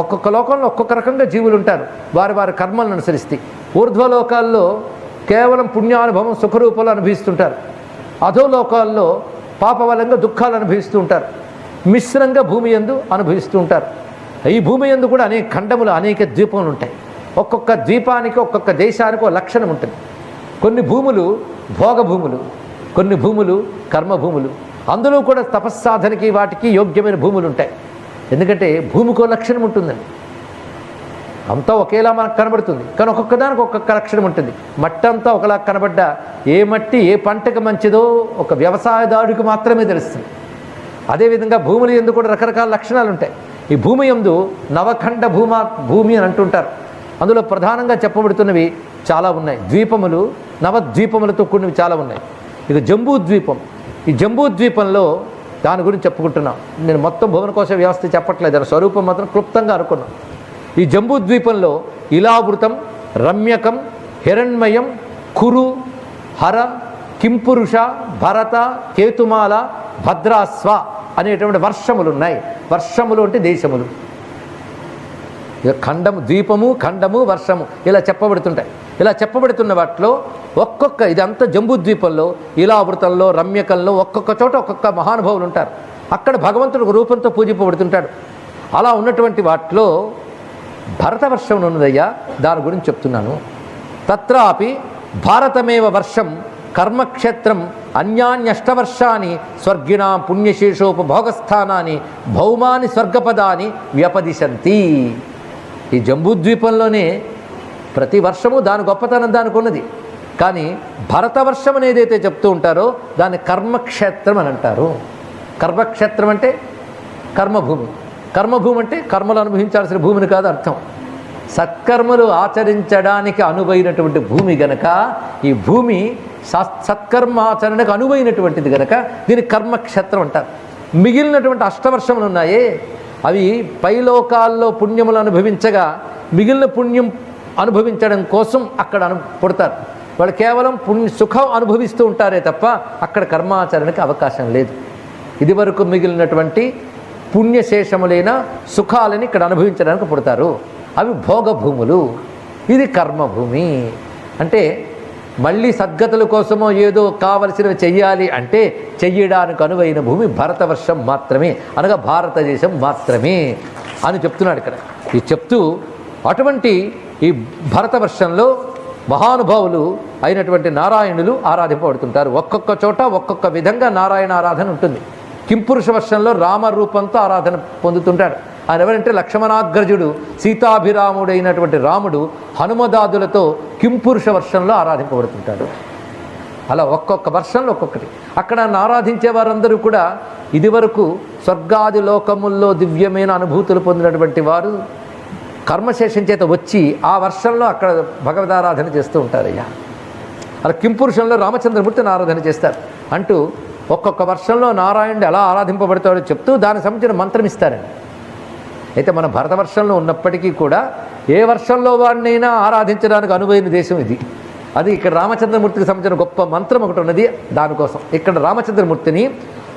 ఒక్కొక్క లోకంలో ఒక్కొక్క రకంగా జీవులు ఉంటారు. వారి వారి కర్మలను అనుసరిస్తే. ఊర్ధ్వలోకాల్లో కేవలం పుణ్యానుభవం సుఖరూపంలో అనుభవిస్తుంటారు. అధోలోకాల్లో పాపవలంగా దుఃఖాలు అనుభవిస్తూ ఉంటారు మిశ్రంగా భూమి ఎందు అనుభవిస్తూ ఉంటారు ఈ భూమి ఎందు కూడా అనేక ఖండములు అనేక ద్వీపములు ఉంటాయి. ఒక్కొక్క ద్వీపానికి ఒక్కొక్క దేశానికి ఒక లక్షణం ఉంటుంది. కొన్ని భూములు భోగ భూములు కొన్ని భూములు కర్మ భూములు అందులో కూడా తపస్సాధనకి వాటికి యోగ్యమైన భూములు ఉంటాయి. ఎందుకంటే భూమికో లక్షణం ఉంటుందండి. అంతా ఒకేలా మనకు కనబడుతుంది. కానీ ఒక్కొక్క దానికి ఒక్కొక్క లక్షణం ఉంటుంది. మట్టి అంతా ఒకలా కనబడ్డా ఏ మట్టి ఏ పంటకు మంచిదో ఒక వ్యవసాయదారుడికి మాత్రమే తెలుస్తుంది. అదేవిధంగా భూములు ఎందు కూడా రకరకాల లక్షణాలు ఉంటాయి. ఈ భూమి ఎందు నవఖండ భూమా భూమి అని అంటుంటారు. అందులో ప్రధానంగా చెప్పబడుతున్నవి చాలా ఉన్నాయి. ద్వీపములు నవద్వీపములతో కూడినవి చాలా ఉన్నాయి. ఇక జంబూ ద్వీపం ఈ జంబూ ద్వీపంలో దాని గురించి చెప్పుకుంటున్నాం. నేను మొత్తం భువనకోశ వ్యవస్థ చెప్పట్లేదు. దాని స్వరూపం మాత్రం క్లుప్తంగా అనుకున్నాం. ఈ జంబూ ద్వీపంలో ఇలావృతం రమ్యకం హిరణ్మయం కురు హర కింపురుష భరత కేతుమాల భద్రాస్వ అనేటువంటి వర్షములు ఉన్నాయి వర్షములు అంటే దేశములు. ఖండము ద్వీపము ఖండము వర్షము ఇలా చెప్పబడుతుంటాయి. ఇలా చెప్పబడుతున్న వాటిలో ఒక్కొక్క ఇదంతా జంబూ ద్వీపంలో ఇలావృతంలో రమ్యకంలో ఒక్కొక్క చోట ఒక్కొక్క మహానుభావులు ఉంటారు. అక్కడ భగవంతుడు రూపంతో పూజింపబడుతుంటాడు. అలా ఉన్నటువంటి వాటిలో భరతవర్షం ఉన్నదయ్యా దాని గురించి చెప్తున్నాను. తత్రాపి భారతమేవ వర్షం కర్మక్షేత్రం అన్యాన్యష్టవర్షాన్ని స్వర్గిణాం పుణ్యశేషోపభోగస్థానాన్ని భౌమాని స్వర్గపదాన్ని వ్యపదిశంతి. ఈ జంబూద్వీపంలోనే ప్రతి వర్షము దాని గొప్పతనం దానికి ఉన్నది. కానీ భరతవర్షం అనేది ఏదైతే చెప్తూ ఉంటారో దాన్ని కర్మక్షేత్రం అని అంటారు. కర్మక్షేత్రం అంటే కర్మభూమి. కర్మభూమి అంటే కర్మలు అనుభవించాల్సిన భూమిని కాదు అర్థం. సత్కర్మలు ఆచరించడానికి అనువైనటువంటి భూమి గనక ఈ భూమి సత్ సత్కర్మ ఆచరణకు అనువైనటువంటిది గనక దీని కర్మక్షేత్రం అంటారు. మిగిలినటువంటి అష్టవర్షములు ఉన్నాయే. అవి పైలోకాల్లో పుణ్యములు అనుభవించగా మిగిలిన పుణ్యం అనుభవించడం కోసం అక్కడ అను పుడతారు. వాళ్ళు కేవలం పుణ్య సుఖం అనుభవిస్తూ ఉంటారే తప్ప అక్కడ కర్మాచరణకి అవకాశం లేదు. ఇదివరకు మిగిలినటువంటి పుణ్యశేషములైన సుఖాలని ఇక్కడ అనుభవించడానికి పుడతారు. అవి భోగభూములు. ఇది కర్మభూమి. అంటే మళ్ళీ సద్గతుల కోసమో ఏదో కావలసినవి చెయ్యాలి అంటే చెయ్యడానికి అనువైన భూమి భరతవర్షం మాత్రమే. అనగా భారతదేశం మాత్రమే అని చెప్తున్నాడు ఇక్కడ. ఇది చెప్తూ అటువంటి ఈ భరతవర్షంలో మహానుభావులు అయినటువంటి నారాయణులు ఆరాధింపబడుతుంటారు. ఒక్కొక్క చోట ఒక్కొక్క విధంగా నారాయణ ఆరాధన ఉంటుంది. కింపురుష వర్షంలో రామరూపంతో ఆరాధన పొందుతుంటాడు. ఆయన ఎవరంటే లక్ష్మణాగ్రజుడు సీతాభిరాముడైనటువంటి రాముడు హనుమదాదులతో కింపురుష వర్షంలో ఆరాధింపబడుతుంటాడు. అలా ఒక్కొక్క వర్షంలో ఒక్కొక్కటి. అక్కడ ఆరాధించే వారందరూ కూడా ఇదివరకు స్వర్గాది లోకముల్లో దివ్యమైన అనుభూతులు పొందినటువంటి వారు కర్మశేషం చేత వచ్చి ఆ వర్షంలో అక్కడ భగవదారాధన చేస్తూ ఉంటారయ్యా. అలా కింపురుషంలో రామచంద్రమూర్తిని ఆరాధన చేస్తారు. అంటూ ఒక్కొక్క వర్షంలో నారాయణుడు ఎలా ఆరాధింపబడతాడో చెప్తూ దానికి సంబంధించిన మంత్రం ఇస్తారండి. అయితే మన భరతవర్షంలో ఉన్నప్పటికీ కూడా ఏ వర్షంలో వాడినైనా ఆరాధించడానికి అనువైన దేశం ఇది. అది ఇక్కడ రామచంద్రమూర్తికి సంబంధించిన గొప్ప మంత్రం ఒకటి ఉన్నది దానికోసం. ఇక్కడ రామచంద్రమూర్తిని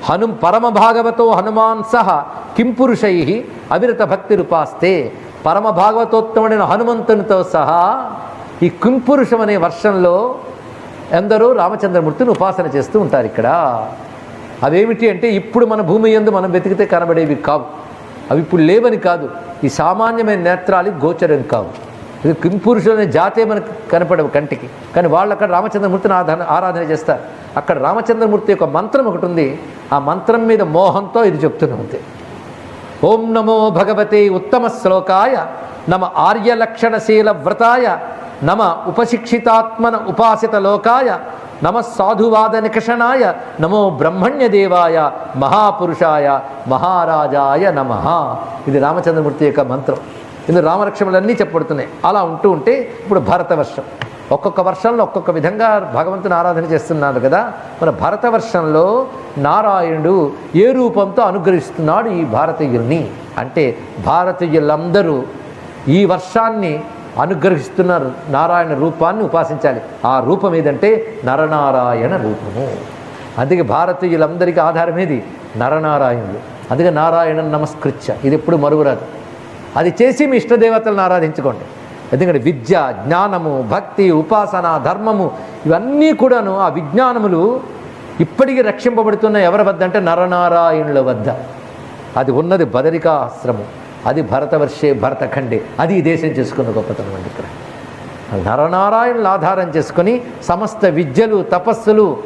హను పరమ భాగవతో హనుమాన్ సహ కింపురుషై అవిరత భక్తి రూపాస్తే పరమ భాగవతోత్తముడైన హనుమంతునితో సహా ఈ కింపురుషం అనే వర్షంలో ఎందరో రామచంద్రమూర్తిని ఉపాసన చేస్తూ ఉంటారు ఇక్కడ. అవేమిటి అంటే ఇప్పుడు మన భూమి ఎందు మనం వెతికితే కనబడేవి కావు. అవి ఇప్పుడు లేవని కాదు. ఈ సామాన్యమైన నేత్రాలు గోచరం కావు. ఇది కింపురుషులనే జాతే మనకు కనపడవు కంటికి. కానీ వాళ్ళు అక్కడ రామచంద్రమూర్తిని ఆధారణ ఆరాధన చేస్తారు. అక్కడ రామచంద్రమూర్తి యొక్క మంత్రం ఒకటి ఉంది. ఆ మంత్రం మీద మోహంతో ఇది చెప్తున్నాం అంతే. ఓం నమో భగవతే ఉత్తమ శ్లోకాయ నమ ఆర్యలక్షణశీల వ్రతాయ నమ ఉపశిక్షితాత్మన ఉపాసిత లోకాయ నమ సాధువాద నికషణాయ నమో బ్రహ్మణ్యదేవాయ మహాపురుషాయ మహారాజాయ నమ. ఇది రామచంద్రమూర్తి యొక్క మంత్రం. ఇందులో రామలక్ష్మణులన్నీ చెప్పబడుతున్నాయి. అలా ఉంటూ ఉంటే ఇప్పుడు భరతవర్షం. ఒక్కొక్క వర్షంలో ఒక్కొక్క విధంగా భగవంతుని ఆరాధన చేస్తున్నారు కదా. మన భరతవర్షంలో నారాయణుడు ఏ రూపంతో అనుగ్రహిస్తున్నాడు ఈ భారతీయుల్ని? అంటే భారతీయులందరూ ఈ వర్షాన్ని అనుగ్రహిస్తున్న నారాయణ రూపాన్ని ఉపాసించాలి. ఆ రూపం ఏదంటే నరనారాయణ రూపము. అందుకే భారతీయులందరికీ ఆధారం ఏది? నరనారాయణులు. అందుకే నారాయణ నమస్కృత్య. ఇది ఎప్పుడు మరువురాదు. అది చేసి మీ ఇష్టదేవతలను ఆరాధించుకోండి. ఎందుకంటే విద్య జ్ఞానము భక్తి ఉపాసన ధర్మము ఇవన్నీ కూడాను ఆ విజ్ఞానములు ఇప్పటికీ రక్షింపబడుతున్న ఎవరి వద్ద అంటే నరనారాయణుల వద్ద. అది ఉన్నది బదరికాశ్రమం. అది భరతవర్షే భరతఖండే. అది ఈ దేశం చేసుకున్న గొప్పతనం అండి ఇక్కడ. నరనారాయణులు ఆధారం చేసుకొని సమస్త విద్యలు తపస్సులు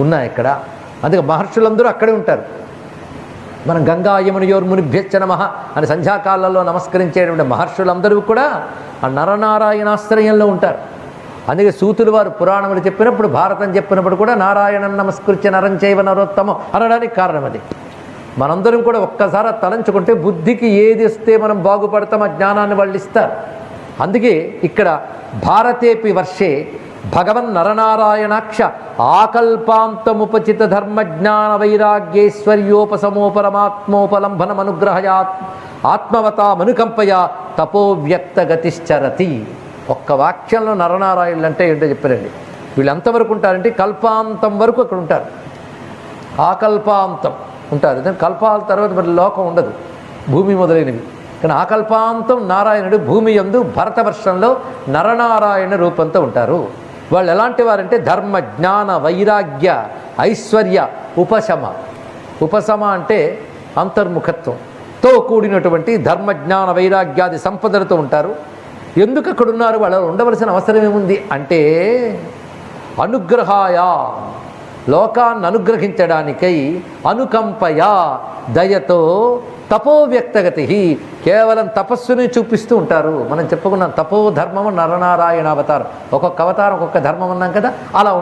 ఉన్నాయి ఇక్కడ. అందుకే మహర్షులందరూ అక్కడే ఉంటారు. మనం గంగా యమునియోర్ మునిభ్యచ్చ అని సంధ్యాకాలంలో నమస్కరించేటువంటి మహర్షులందరూ కూడా ఆ నరనారాయణాశ్రయంలో ఉంటారు. అందుకే సూతులు వారు పురాణములు చెప్పినప్పుడు భారతం చెప్పినప్పుడు కూడా నారాయణం నమస్కృత్య నరం చేయవ నరోత్తమం అనడానికి కారణం అది. మనందరం కూడా ఒక్కసారి తలంచుకుంటే బుద్ధికి ఏది ఇస్తే మనం బాగుపడతాం ఆ జ్ఞానాన్ని వాళ్ళు ఇస్తారు. అందుకే ఇక్కడ భారతేపి వర్షే భగవన్ నరనారాయణాక్ష ఆకల్పాంతముపచిత ధర్మ జ్ఞాన అనుగ్రహయాత్ ఆత్మవతామనుకంపయ మనుకంపయ తపోవ్యక్తగతిశ్చరతి. ఒక్క వాక్యంలో నరనారాయణులు అంటే ఏంటో చెప్పారండి. వీళ్ళు ఎంతవరకు ఉంటారంటే కల్పాంతం వరకు అక్కడ ఉంటారు ఆకల్పాంతం. ఉంటారు. దాని కల్పాల తర్వాత మరి లోకం ఉండదు. భూమి మొదలైనవి. కానీ ఆకల్పాంతం నారాయణుడు భూమి యందు భరతవర్షంలో నరనారాయణ రూపంతో ఉంటారు. వాళ్ళు ఎలాంటి వారంటే ధర్మ జ్ఞాన వైరాగ్య ఐశ్వర్య ఉపశమ. ఉపశమ అంటే అంతర్ముఖత్వంతో కూడినటువంటి ధర్మ జ్ఞాన వైరాగ్యాది సంపదలతో ఉంటారు. ఎందుకు అక్కడ ఉన్నారు వాళ్ళు ఉండవలసిన అవసరం ఏముంది? అంటే అనుగ్రహాయ. లోకాన్ని అనుగ్రహించడానికై అనుకంపయ దయతో తపోవ్యక్తగతి. కేవలం తపస్సుని చూపిస్తూ ఉంటారు. మనం చెప్పుకున్నాం తపో ధర్మము నరనారాయణ అవతారం ఒక్కొక్క అవతారం ఒక్కొక్క ధర్మం అన్నాం కదా అలా